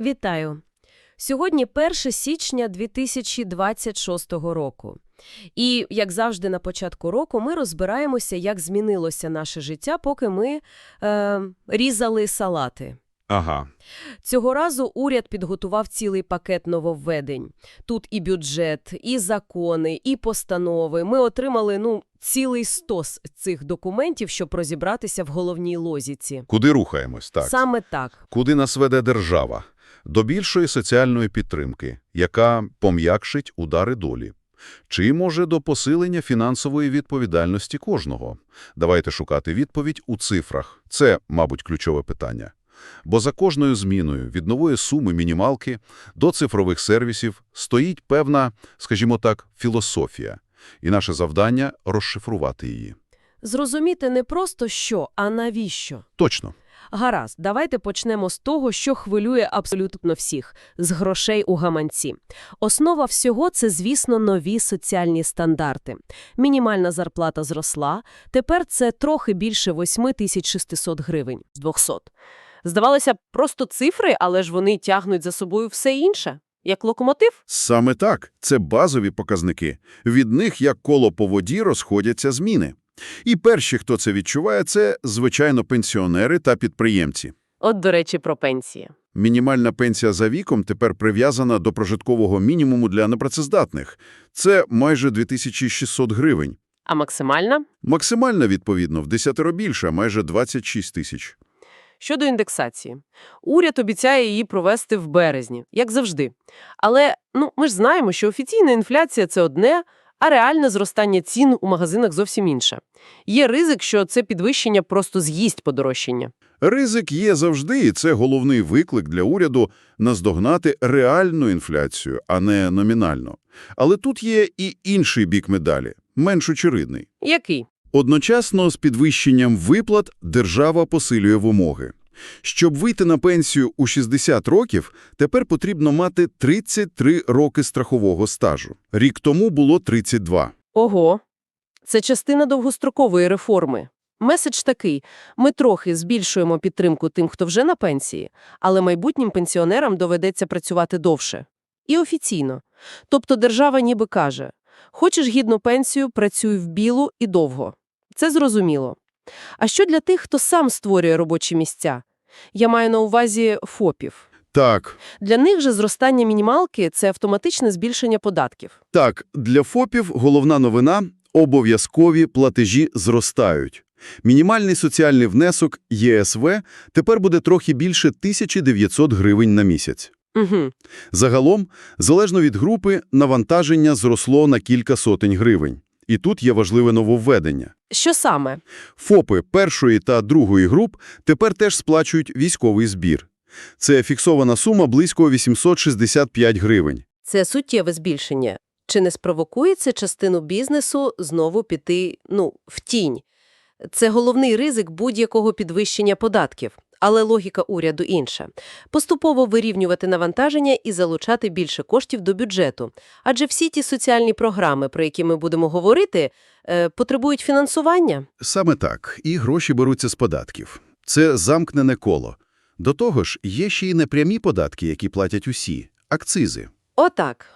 Вітаю! Сьогодні 1 січня 2026 року. І, як завжди на початку року, ми розбираємося, як змінилося наше життя, поки ми е, різали салати. Ага. Цього разу уряд підготував цілий пакет нововведень. Тут і бюджет, і закони, і постанови. Ми отримали, ну, цілий стос цих документів, щоб розібратися в головній лозіці. Куди рухаємось, так? Саме так. Куди нас веде держава? До більшої соціальної підтримки, яка пом'якшить удари долі. Чи, може, до посилення фінансової відповідальності кожного? Давайте шукати відповідь у цифрах. Це, мабуть, ключове питання. Бо за кожною зміною від нової суми мінімалки до цифрових сервісів стоїть певна, скажімо так, філософія. І наше завдання – розшифрувати її. Зрозуміти не просто що, а навіщо. Точно. Гаразд, давайте почнемо з того, що хвилює абсолютно всіх – з грошей у гаманці. Основа всього – це, звісно, нові соціальні стандарти. Мінімальна зарплата зросла, тепер це трохи більше 8600 гривень з 200. Здавалося просто цифри, але ж вони тягнуть за собою все інше. Як локомотив? Саме так. Це базові показники. Від них, як коло по воді, розходяться зміни. І перші, хто це відчуває, це, звичайно, пенсіонери та підприємці. От, до речі, про пенсії. Мінімальна пенсія за віком тепер прив'язана до прожиткового мінімуму для непрацездатних. Це майже 2600 гривень. А максимальна? Максимальна, відповідно, в десятеро більше, майже 26 тисяч. Щодо індексації. Уряд обіцяє її провести в березні, як завжди. Але ну, ми ж знаємо, що офіційна інфляція – це одне, а реальне зростання цін у магазинах зовсім інше. Є ризик, що це підвищення просто з'їсть подорожчання. Ризик є завжди, і це головний виклик для уряду наздогнати реальну інфляцію, а не номінально. Але тут є і інший бік медалі, менш очевидний. Який? Одночасно з підвищенням виплат держава посилює вимоги. Щоб вийти на пенсію у 60 років, тепер потрібно мати 33 роки страхового стажу. Рік тому було 32. Ого. Це частина довгострокової реформи. Меседж такий – ми трохи збільшуємо підтримку тим, хто вже на пенсії, але майбутнім пенсіонерам доведеться працювати довше. І офіційно. Тобто держава ніби каже – хочеш гідну пенсію – працюй в білу і довго. Це зрозуміло. А що для тих, хто сам створює робочі місця? Я маю на увазі ФОПів. Так, Для них же зростання мінімалки – це автоматичне збільшення податків. так, для ФОПів головна новина – обов'язкові платежі зростають. Мінімальний соціальний внесок ЄСВ тепер буде трохи більше 1900 гривень на місяць. Угу. Загалом, залежно від групи, навантаження зросло на кілька сотень гривень. І тут є важливе нововведення. Що саме? ФОПи першої та другої груп тепер теж сплачують військовий збір. Це фіксована сума близько 865 гривень. Це суттєве збільшення. Чи не спровокує це частину бізнесу знову піти, ну, в тінь? Це головний ризик будь-якого підвищення податків. Але логіка уряду інша. Поступово вирівнювати навантаження і залучати більше коштів до бюджету. Адже всі ті соціальні програми, про які ми будемо говорити, е, потребують фінансування. Саме так. І гроші беруться з податків. Це замкнене коло. До того ж, є ще й непрямі податки, які платять усі – акцизи. Отак.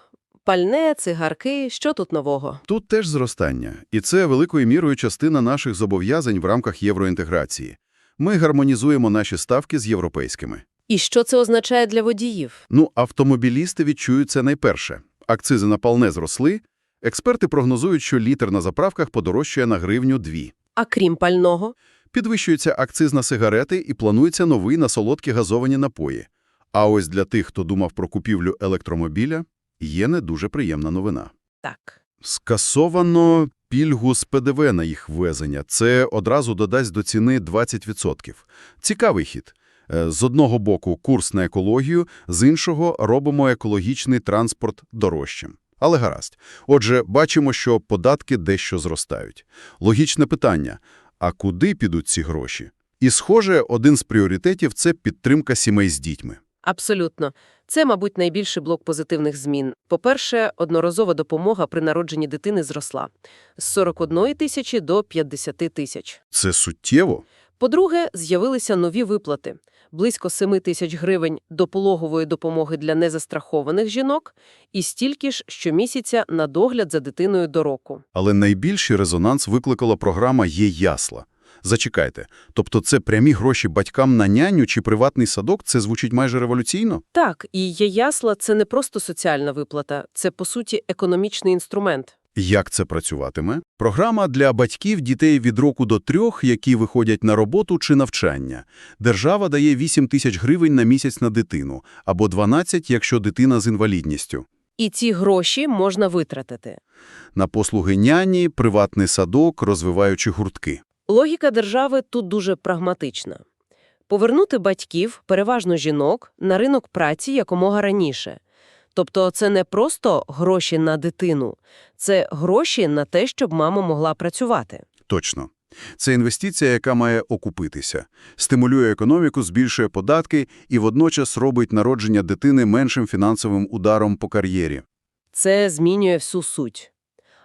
Пальне, цигарки, що тут нового? Тут теж зростання. І це великою мірою частина наших зобов'язань в рамках євроінтеграції. Ми гармонізуємо наші ставки з європейськими. І що це означає для водіїв? Ну, автомобілісти відчують це найперше. Акцизи на пальне зросли. Експерти прогнозують, що літр на заправках подорожчає на гривню дві. А крім пального? Підвищується акциз на сигарети і планується новий на солодкі газовані напої. А ось для тих, хто думав про купівлю електромобіля, є не дуже приємна новина. Так. Скасовано пільгу з ПДВ на їх ввезення. Це одразу додасть до ціни 20%. Цікавий хід. Е, З одного боку курс на екологію, з іншого робимо екологічний транспорт дорожчим. Але гаразд. Отже, бачимо, що податки дещо зростають. Логічне питання – а куди підуть ці гроші? І, схоже, один з пріоритетів – це підтримка сімей з дітьми. Абсолютно. Це, мабуть, найбільший блок позитивних змін. По-перше, одноразова допомога при народженні дитини зросла – з 41 тисячі до 50 тисяч. Це суттєво? По-друге, з'явилися нові виплати. Близько 7 тисяч гривень до пологової допомоги для незастрахованих жінок і стільки ж щомісяця на догляд за дитиною до року. Але найбільший резонанс викликала програма «Є ясла». Зачекайте, тобто це прямі гроші батькам на няню чи приватний садок? Це звучить майже революційно? Так, і є ясла – це не просто соціальна виплата, це, по суті, економічний інструмент. Як це працюватиме? Програма для батьків дітей від року до трьох, які виходять на роботу чи навчання. Держава дає 8 тисяч гривень на місяць на дитину, або 12, якщо дитина з інвалідністю. І ці гроші можна витратити. На послуги няні, приватний садок, розвиваючи гуртки. Логіка держави тут дуже прагматична. Повернути батьків, переважно жінок, на ринок праці якомога раніше. Тобто це не просто гроші на дитину, це гроші на те, щоб мама могла працювати. Точно. Це інвестиція, яка має окупитися, стимулює економіку, збільшує податки і водночас робить народження дитини меншим фінансовим ударом по кар'єрі. Це змінює всю суть.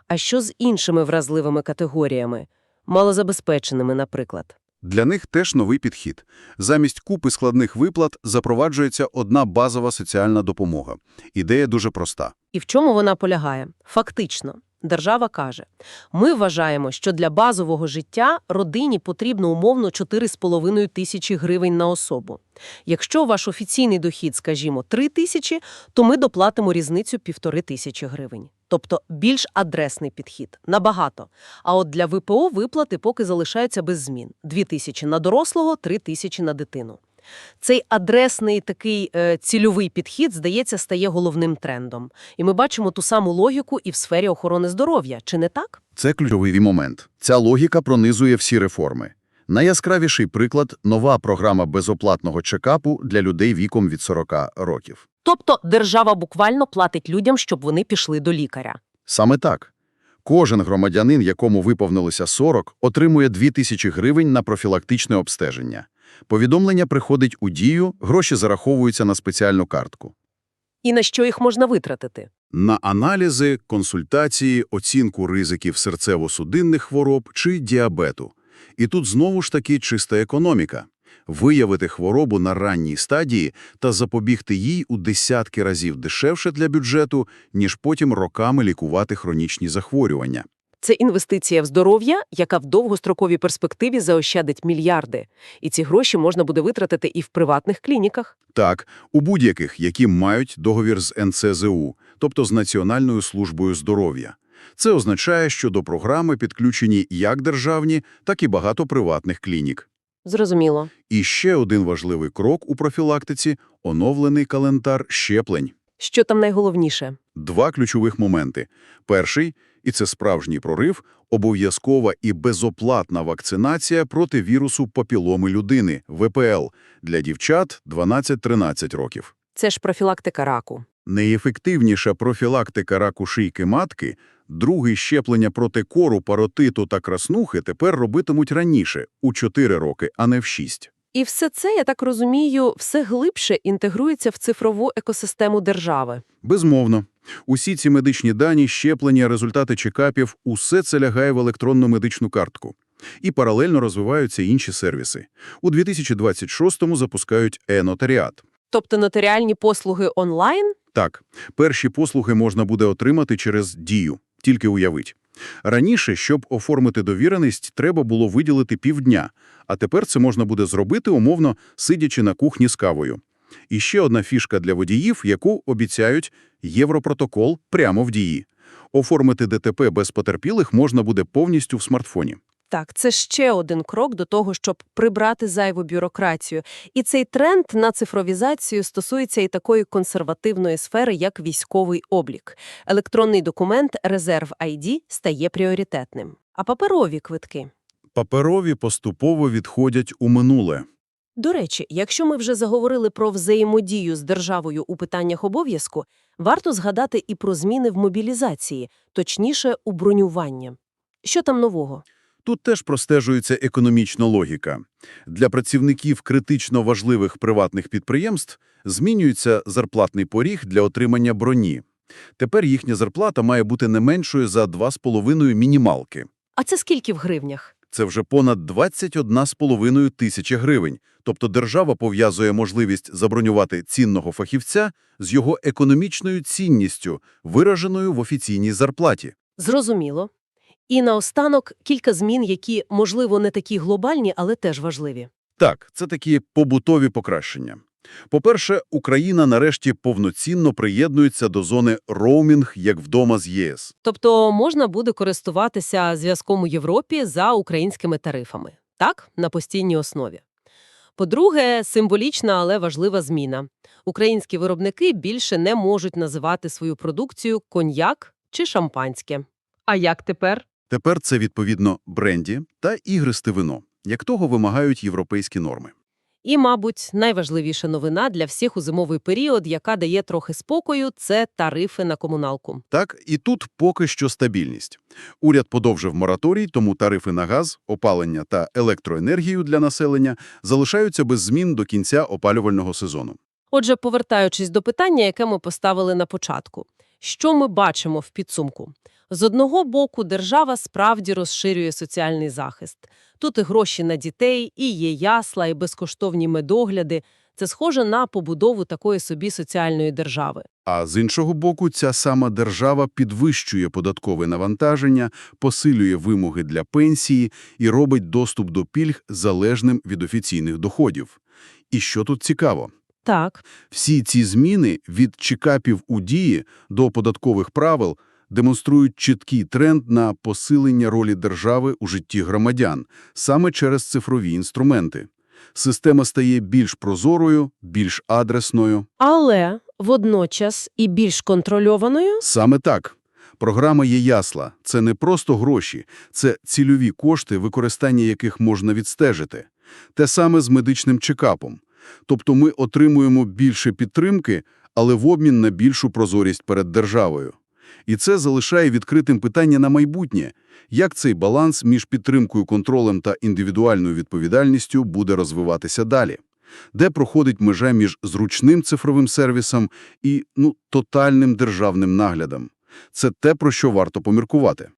А що з іншими вразливими категоріями? Малозабезпеченими, наприклад. Для них теж новий підхід. Замість купи складних виплат запроваджується одна базова соціальна допомога. Ідея дуже проста. І в чому вона полягає? Фактично, держава каже, ми вважаємо, що для базового життя родині потрібно умовно 4,5 тисячі гривень на особу. Якщо ваш офіційний дохід, скажімо, 3 тисячі, то ми доплатимо різницю півтори тисячі гривень. Тобто більш адресний підхід. Набагато. А от для ВПО виплати поки залишаються без змін. 2 тисячі на дорослого, 3 тисячі на дитину. Цей адресний такий е, цільовий підхід, здається, стає головним трендом. І ми бачимо ту саму логіку і в сфері охорони здоров'я. Чи не так? Це ключовий момент. Ця логіка пронизує всі реформи. Найяскравіший приклад – нова програма безоплатного чекапу для людей віком від 40 років. Тобто держава буквально платить людям, щоб вони пішли до лікаря. Саме так. Кожен громадянин, якому виповнилося 40, отримує 2 тисячі гривень на профілактичне обстеження. Повідомлення приходить у дію, гроші зараховуються на спеціальну картку. І на що їх можна витратити? На аналізи, консультації, оцінку ризиків серцево-судинних хвороб чи діабету. І тут знову ж таки чиста економіка. Виявити хворобу на ранній стадії та запобігти їй у десятки разів дешевше для бюджету, ніж потім роками лікувати хронічні захворювання. Це інвестиція в здоров'я, яка в довгостроковій перспективі заощадить мільярди. І ці гроші можна буде витратити і в приватних клініках. Так, у будь-яких, які мають договір з НЦЗУ, тобто з Національною службою здоров'я. Це означає, що до програми підключені як державні, так і багато приватних клінік. Зрозуміло. І ще один важливий крок у профілактиці – оновлений календар щеплень. Що там найголовніше? Два ключових моменти. Перший – і це справжній прорив – обов'язкова і безоплатна вакцинація проти вірусу папіломи людини – ВПЛ для дівчат 12-13 років. Це ж профілактика раку. Найефективніша профілактика раку шийки матки, другий щеплення проти кору, паротиту та краснухи тепер робитимуть раніше, у 4 роки, а не в 6. І все це, я так розумію, все глибше інтегрується в цифрову екосистему держави. Безмовно. Усі ці медичні дані, щеплення, результати чекапів – усе це лягає в електронну медичну картку. І паралельно розвиваються інші сервіси. У 2026-му запускають е-нотаріат. Тобто нотаріальні послуги онлайн? Так, перші послуги можна буде отримати через Дію, тільки уявіть. Раніше, щоб оформити довіреність, треба було виділити півдня, а тепер це можна буде зробити, умовно, сидячи на кухні з кавою. І ще одна фішка для водіїв, яку обіцяють Європротокол прямо в дії. Оформити ДТП без потерпілих можна буде повністю в смартфоні. Так, це ще один крок до того, щоб прибрати зайву бюрократію. І цей тренд на цифровізацію стосується і такої консервативної сфери, як військовий облік. Електронний документ «Резерв ID» стає пріоритетним. А паперові квитки? Паперові поступово відходять у минуле. До речі, якщо ми вже заговорили про взаємодію з державою у питаннях обов'язку, варто згадати і про зміни в мобілізації, точніше, у бронювання. Що там нового? Тут теж простежується економічна логіка. Для працівників критично важливих приватних підприємств змінюється зарплатний поріг для отримання броні. Тепер їхня зарплата має бути не меншою за 2,5 мінімалки. А це скільки в гривнях? Це вже понад 21,5 тисячі гривень. Тобто держава пов'язує можливість забронювати цінного фахівця з його економічною цінністю, вираженою в офіційній зарплаті. Зрозуміло. І наостанок кілька змін, які, можливо, не такі глобальні, але теж важливі. Так, це такі побутові покращення. По-перше, Україна нарешті повноцінно приєднується до зони роумінг як вдома з ЄС. Тобто можна буде користуватися зв'язком у Європі за українськими тарифами. Так? На постійній основі. По-друге, символічна, але важлива зміна. Українські виробники більше не можуть називати свою продукцію коньяк чи шампанське. А як тепер? Тепер це, відповідно, бренді та ігристе вино, як того вимагають європейські норми. І, мабуть, найважливіша новина для всіх у зимовий період, яка дає трохи спокою, це тарифи на комуналку. Так, і тут поки що стабільність. Уряд подовжив мораторій, тому тарифи на газ, опалення та електроенергію для населення залишаються без змін до кінця опалювального сезону. Отже, повертаючись до питання, яке ми поставили на початку. Що ми бачимо в підсумку? З одного боку, держава справді розширює соціальний захист. Тут і гроші на дітей, і є ясла, і безкоштовні медогляди. Це схоже на побудову такої собі соціальної держави. А з іншого боку, ця сама держава підвищує податкове навантаження, посилює вимоги для пенсії і робить доступ до пільг залежним від офіційних доходів. І що тут цікаво? Так, Всі ці зміни від чекапів у дії до податкових правил демонструють чіткий тренд на посилення ролі держави у житті громадян саме через цифрові інструменти. Система стає більш прозорою, більш адресною. але водночас і більш контрольованою. Саме так. Програма є ясла. Це не просто гроші, це цільові кошти, використання яких можна відстежити. Те саме з медичним чекапом. Тобто ми отримуємо більше підтримки, але в обмін на більшу прозорість перед державою. І це залишає відкритим питання на майбутнє. Як цей баланс між підтримкою, контролем та індивідуальною відповідальністю буде розвиватися далі? Де проходить межа між зручним цифровим сервісом і ну, тотальним державним наглядом? Це те, про що варто поміркувати.